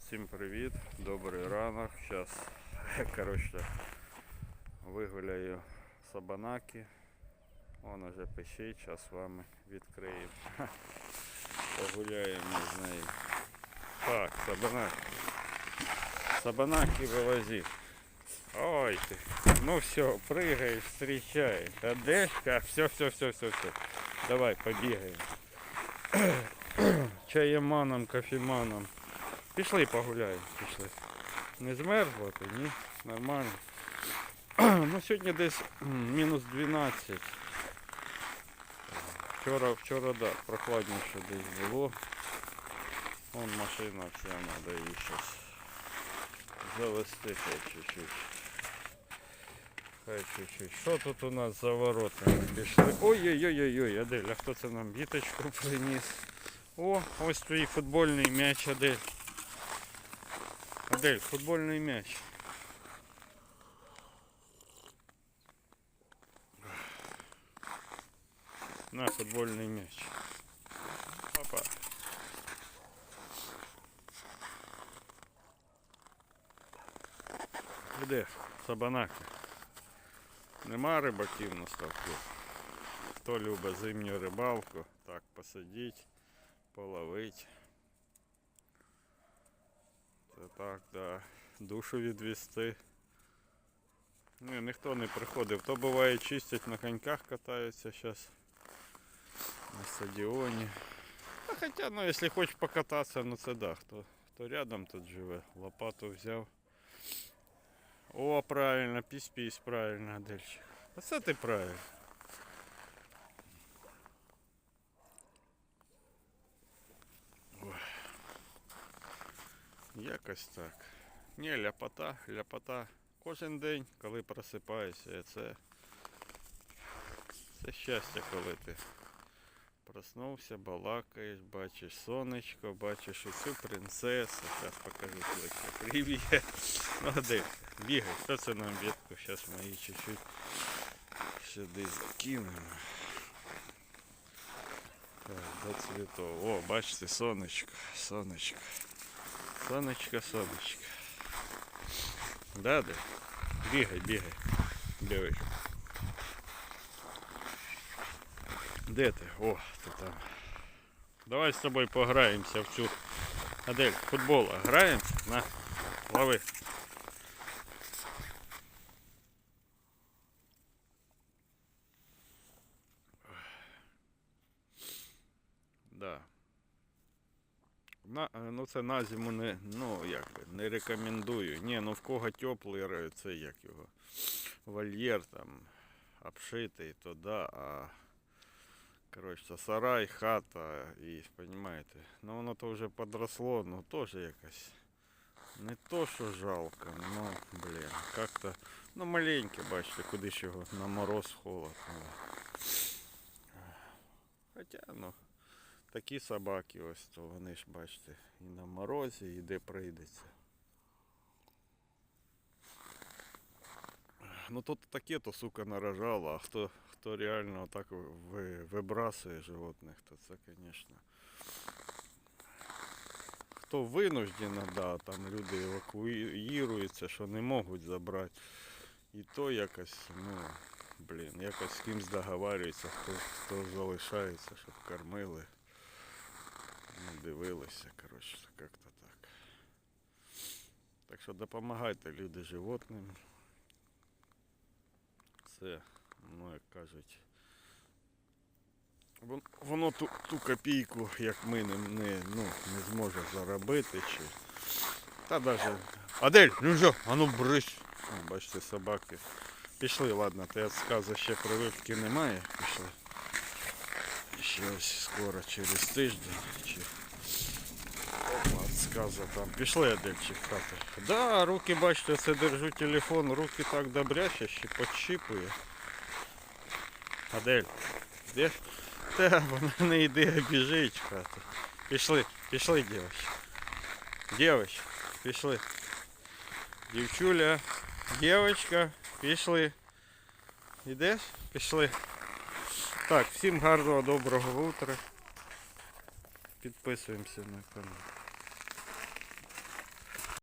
Всім привіт, добрий ранок. Зараз, коротше, вигуляю сабанаки. Он уже пищить, зараз вами відкриємо. Погуляємо з нею. Так, сабанаки. Сабанаки вивозить. Ой ти. Ну все, прыгай, встречай. А де? Все, все, все, все, все. Давай, побігаємо. Чаєманом, кофеманом. Пішли погуляємо, пішли. Не змерзло ти, ні? Нормально. ну сьогодні десь мінус 12. Вчора, вчора, да, прохладніше десь було. Вон машина вся, треба її щось завести хай чуть-чуть. Хай чуть-чуть. Що тут у нас за воротами пішли? Ой-ой-ой-ой, Адель, а хто це нам біточку приніс? О, ось твій футбольний м'яч, Адель. Адель, футбольний м'яч. На футбольний м'яч. Папа. Де сабанака? Нема рибаків на ставку. Хто любить зимню рибалку, так посидіть, половить. Це так, да. Душу відвести. Ні, ніхто не приходив. То буває чистять на коньках катаються зараз на стадіоні. А хоча, ну якщо хочеш покататися, ну це да. Хто, хто рядом тут живе, лопату взяв. О, правильно, пісь-пісь, правильно, Адельчик. Оце ти правильно. Якось так. Ні, ляпота, ляпота. Кожен день, коли просипаєшся, це, це щастя, коли ти проснувся, балакаєш, бачиш сонечко, бачиш оцю принцесу. Зараз покажу ближче. Привіт. Молодець. Бігай. Хто це нам ветку? Зараз ми її чуть-чуть сюди закинемо. Так, до цвітов. О, бачите, сонечко, сонечко. Сонечко, сонечко. Да, да? Бігай, бігай. Бегай. Де ти? О, ти там. Давай з тобою пограємося в цю. Адель, футбол граємося? На, лови. Да. На, е, ну це на зиму не, ну як, не рекомендую. Ні, ну в кого теплий це як його. Вольєр там обшитий, то да, а коротше, сарай, хата і, розумієте, ну воно то вже подросло, ну теж якось. Не то, що жалко, ну, блін, как-то, ну маленьке, бачите, куди ж його на мороз холод. Ну. Хоча, ну, такі собаки ось, то вони ж бачите, і на морозі, і де прийдеться. Ну тут таке, то сука нарожало, а хто, хто реально так вибрасує животних, то це, звісно. Хто винуждено, да, там люди евакуюються, що не можуть забрати. І то якось, ну, блін, якось з кимсь договарюється, хто, хто залишається, щоб кормили. Ну, дивилися, коротше, як-то так. Так що допомагайте люди животним. Це, ну як кажуть. вон- Воно ту, ту копійку, як ми не, не, ну, не зможе заробити чи. Та даже. Адель, ну що, а ну брись. Бачите, собаки. Пішли, ладно, ти сказу ще прививки немає. Пішли. Ще ось скоро через тиждень. Чи... Опа, від сказу там. Пішли, Адельчик, в хату. Да, руки, бачите, це держу телефон, руки так добряче, ще підщипує. Адель, де? Та, вона не йде, а біжить в хату. Пішли, пішли, дівчатки. Дівчатки, пішли. Дівчуля, дівчатка, пішли. Ідеш? Пішли. Так, всім гарного, доброго утра. Підписуємося на канал.